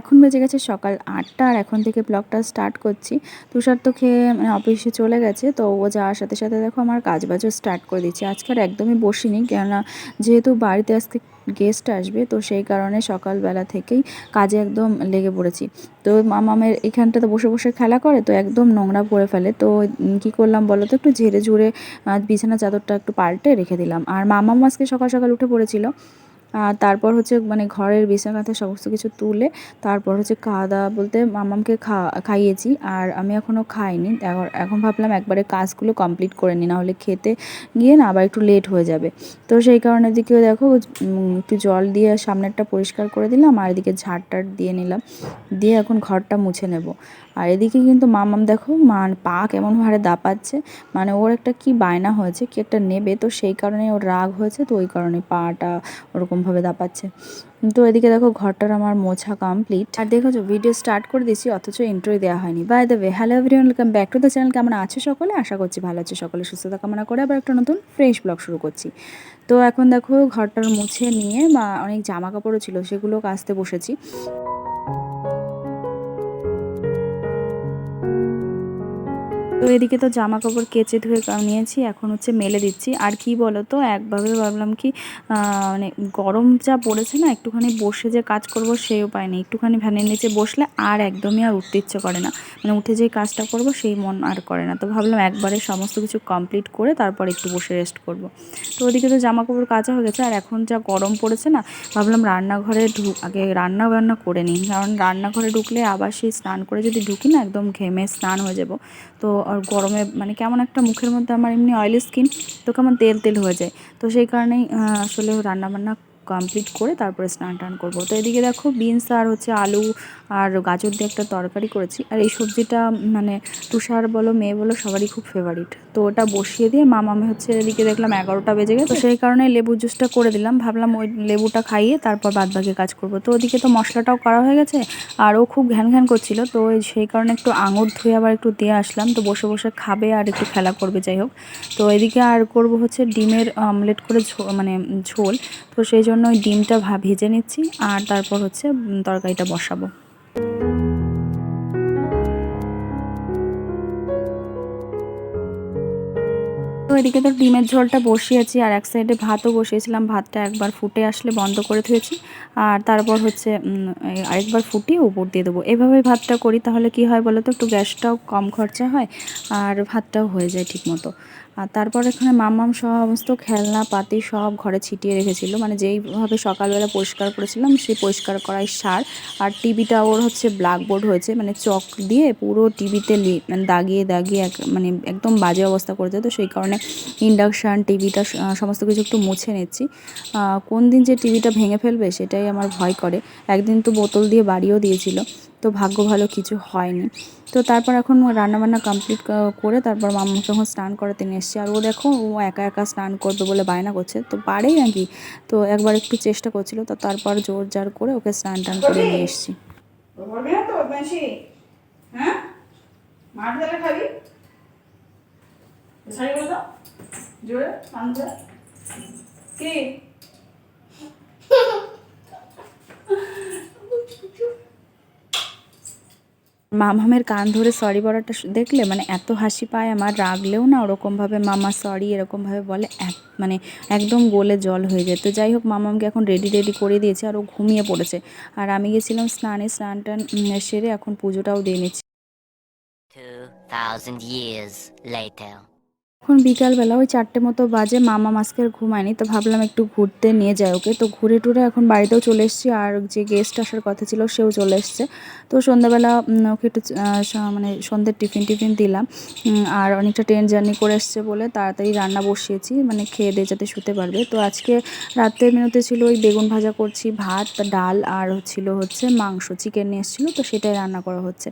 এখন বেজে গেছে সকাল আটটা আর এখন থেকে ব্লগটা স্টার্ট করছি। তুষার তো খেয়ে মানে অফিসে চলে গেছে, তো ও যাওয়ার সাথে সাথে দেখো আমার কাজ বাজও স্টার্ট করে দিচ্ছি। আজকে একদমই বসিনি, কেননা যেহেতু বাড়িতে আজকে গেস্ট আসবে, তো সেই কারণে সকালবেলা থেকেই কাজে একদম লেগে পড়েছি। তো মামামের এখানটাতে বসে বসে খেলা করে, তো একদম নোংরা করে ফেলে। তো কি করলাম বলো তো, একটু ঝেড়ে ঝুড়ে বিছানা চাদরটা একটু পাল্টে রেখে দিলাম। আর মামাম আজকে সকাল সকাল উঠে পড়েছিল। তারপর হচ্ছে মানে ঘরের বিছানাতে সমস্ত কিছু তুলে তারপর হচ্ছে খাওয়া দাওয়া বলতে মামামকে খাইয়েছি আর আমি এখনও খাইনি। এখন- ভাবলাম একবারে কাজগুলো কমপ্লিট করে নিই, নাহলে খেতে গিয়ে না আবার একটু লেট হয়ে যাবে। তো সেই কারণে দিকেও দেখো একটু জল দিয়ে সামনেরটা পরিষ্কার করে দিলাম আর এদিকে ঝাড় টাড় দিয়ে নিলাম। দিয়ে এখন ঘরটা মুছে নেব। আর এদিকে কিন্তু মামাম দেখো মা পা কেমন ভাবে দাপাচ্ছে। মানে ওর একটা কি বায়না হয়েছে, কি একটা নেবে, তো সেই কারণে ওর রাগ হয়েছে, তো ওই কারণে পাটা ওরকমভাবে দাপাচ্ছে। তো এদিকে দেখো ঘরটার আমার মোছা কমপ্লিট আর দেখো ভিডিও স্টার্ট করে দিয়েছি, অথচ ইন্ট্রোই দেওয়া হয়নি। By the way hello everyone welcome back to the channel কেমন আছো সকলে? আশা করছি ভালো আছে সকলে। সুস্থতা কামনা করে আবার একটা নতুন ফ্রেশ ব্লগ শুরু করছি। তো এখন দেখো ঘরটার মুছে নিয়ে বা অনেক জামা কাপড়ও ছিল সেগুলো কাচতে বসেছি। তো এদিকে তো জামা কাপড় কেচে ধুয়ে নিয়েছি, এখন হচ্ছে মেলে দিচ্ছি। আর কি বলো তো একভাবে ভাবলাম কি মানে গরম যা পড়েছে না, একটুখানি বসে যে কাজ করব সেই উপায় নেই। একটুখানি ভ্যানের নিচে বসলে আর একদমই আর উঠতে ইচ্ছে করে না। মানে উঠে যে কাজটা করব সেই মন আর করে না। তো ভাবলাম একবারে সমস্ত কিছু কমপ্লিট করে তারপর একটু বসে রেস্ট করব। তো ওদিকে তো জামা কাপড় কাচা হয়ে গেছে, আর এখন যা গরম পড়েছে না, ভাবলাম রান্নাঘরে ঢুক আগে রান্না বান্না করে নিই। কারণ রান্নাঘরে ঢুকলে আবার সেই স্নান করে যদি ঢুকি না, একদম ঘেমে স্নান হয়ে যাব। তো আর গরমে মানে কেমন একটা মুখের মধ্যে আমার এমনি অয়েলি স্কিন তো কেমন তেল তেল হয়ে যায়। তো সেই কারণেই আসলে রান্নাবান্না কমপ্লিট করে তারপরে স্নান টান করব। তো এদিকে দেখো বিনস আর হচ্ছে আলু আর গাজর দিয়ে একটা তরকারি করেছি। আর এই সবজিটা মানে তুষার বলো, মেয়ে বলো, সবারই খুব ফেভারিট তো ওটা বসিয়ে দিয়ে মামামে হচ্ছে এদিকে দেখলাম এগারোটা বেজে গেছে। তো সেই কারণে লেবু জুসটা করে দিলাম। ভাবলাম ওই লেবুটা খাইয়ে তারপর বাদ বাকি কাজ করব। তো ওদিকে তো মশলাটাও করা হয়ে গেছে আর ও খুব ঘ্যান ঘ্যান করছিল। তো সেই কারণে একটু আঙুর ধুয়ে আবার একটু দিয়ে আসলাম। তো বসে বসে খাবে আর একটু খেলা করবে, যাই হোক। তো এদিকে আর করব হচ্ছে ডিমের অমলেট করে মানে ঝোল। তো সেই জন্য ওই ডিমটা ভেজে নিচ্ছি আর তারপর হচ্ছে তরকারিটা বসাবো। তো এদিকে তো ডিমের ঝোলটা বসিয়েছি আর এক সাইডে ভাতও বসিয়েছিলাম। ভাতটা একবার ফুটে আসলে বন্ধ করে থুয়েছি আর তারপর হচ্ছে আরেকবার ফুটিয়ে উপর দিয়ে দেবো। এভাবে ভাতটা করি তাহলে কি হয় বলো তো একটু গ্যাসটাও কম খরচা হয় আর ভাতটাও হয়ে যায় ঠিক মতো আর তারপর এখানে মামাম সমস্ত খেলনা, পাতি সব ঘরে ছিটিয়ে রেখেছিল। মানে যেইভাবে সকালবেলা পরিষ্কার করেছিলাম, সেই পরিষ্কার করাই সার। আর টিভিটা ওর হচ্ছে ব্ল্যাকবোর্ড হয়েছে মানে চক দিয়ে পুরো টিভিতে মানে দাগিয়ে দাগিয়ে এক মানে একদম বাজে অবস্থা করেছে। তো সেই কারণে ইন্ডাকশান টিভিটা সমস্ত কিছু একটু মুছে নিচ্ছি। কোন দিন যে টিভিটা ভেঙে ফেলবে সেটাই আমার ভয় করে। একদিন তো বোতল দিয়ে বাড়িও দিয়েছিল। তো ভাগ্য ভালো কিছু হয়নি। তো তারপর এখন রান্নাবান্না কমপ্লিট করে তারপর মাম্মা যখন স্নান করাতে নিয়ে এসছে। আর ও দেখো, ও একা একা স্নান করবে বলে বায়না করছে। তো পারেই নাকি? তো একবার একটু চেষ্টা করছিল। তো তারপর জোর জার করে ওকে স্নান টান করে নিয়ে এসছি। হ্যাঁ? কি? মামামের কান ধরে সরি বলাটা দেখলে মানে এত হাসি পায় আমার, রাগলেও না ওরকমভাবে মামা সরি এরকমভাবে বলে মানে একদম গোলে জল হয়ে যেত যাই হোক, মামামকে এখন রেডি রেডি করে দিয়েছে আর ও ঘুমিয়ে পড়েছে। আর আমি গেছিলাম স্নানে, স্নান টান সেরে এখন পুজোটাও দিয়ে নিচ্ছি। 2000 years later. এখন বিকালবেলা ওই চারটে মতো বাজে, মামা মাস্কের ঘুমায়নি তো ভাবলাম একটু ঘুরতে নিয়ে যায় ওকে। তো ঘুরে টুরে এখন বাড়িতেও চলে এসেছি, আর যে গেস্ট আসার কথা ছিল সেও চলে এসছে। তো সন্ধ্যাবেলা ওকে একটু মানে সন্ধ্যের টিফিন টিফিন দিলাম আর অনেকটা ট্রেন জার্নি করে এসছে বলে তাড়াতাড়ি রান্না বসিয়েছি মানে খেয়ে দিয়ে যাতে শুতে পারবে। তো আজকে রাতের মেনুতে ছিল ওই বেগুন ভাজা করছি, ভাত, ডাল, আর ছিল হচ্ছে মাংস চিকেন নিয়ে এসেছিল, তো সেটাই রান্না করা হচ্ছে।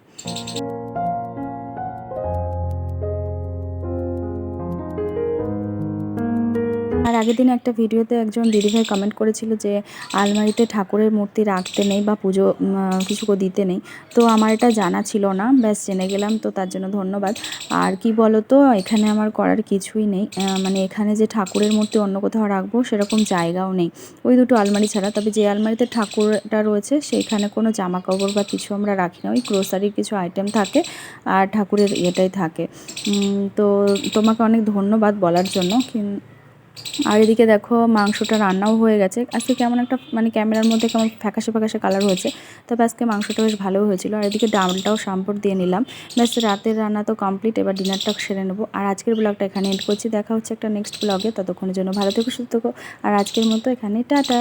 আর আগের দিন একটা ভিডিওতে একজন দিদিভাই কমেন্ট করেছিল যে, আলমারিতে ঠাকুরের মূর্তি রাখতে নেই বা পুজো কিছু দিতে নেই। তো আমার এটা জানা ছিল না, ব্যাস জেনে গেলাম, তো তার জন্য ধন্যবাদ। আর কি বলো তো এখানে আমার করার কিছুই নেই। মানে এখানে যে ঠাকুরের মূর্তি অন্য কোথাও রাখব, সেরকম জায়গাও নেই। ওই দুটো আলমারি ছাড়া, তবে যে আলমারিতে ঠাকুরটা রয়েছে, সেইখানে কোনো জামা কাপড় বা কিছু আমরা রাখি না। ওই গ্রোসারির কিছু আইটেম থাকে আর ঠাকুরের ইয়েটাই থাকে। তো তোমাকে অনেক ধন্যবাদ বলার জন্য। কিন- আর এদিকে দেখো মাংসটা রান্নাও হয়ে গেছে। আজকে কেমন একটা মানে ক্যামেরার মধ্যে কেমন ফ্যাকাশে ফ্যাকাশে কালার হয়েছে। তবে আজকে মাংসটা বেশ ভালো হয়েছিল। আর এদিকে ডালটাও শ্যাম্পুর দিয়ে নিলাম। ব্যাস, রাতের রান্না তো কমপ্লিট এবার ডিনারটা সেরে নেব। আর আজকের ব্লগটা এখানে এড করছি। দেখা হচ্ছে একটা নেক্সট ব্লগে ততক্ষণের জন্য ভালো থেকো, সুস্থ থেকো। আর আজকের মতো এখানে টাটা।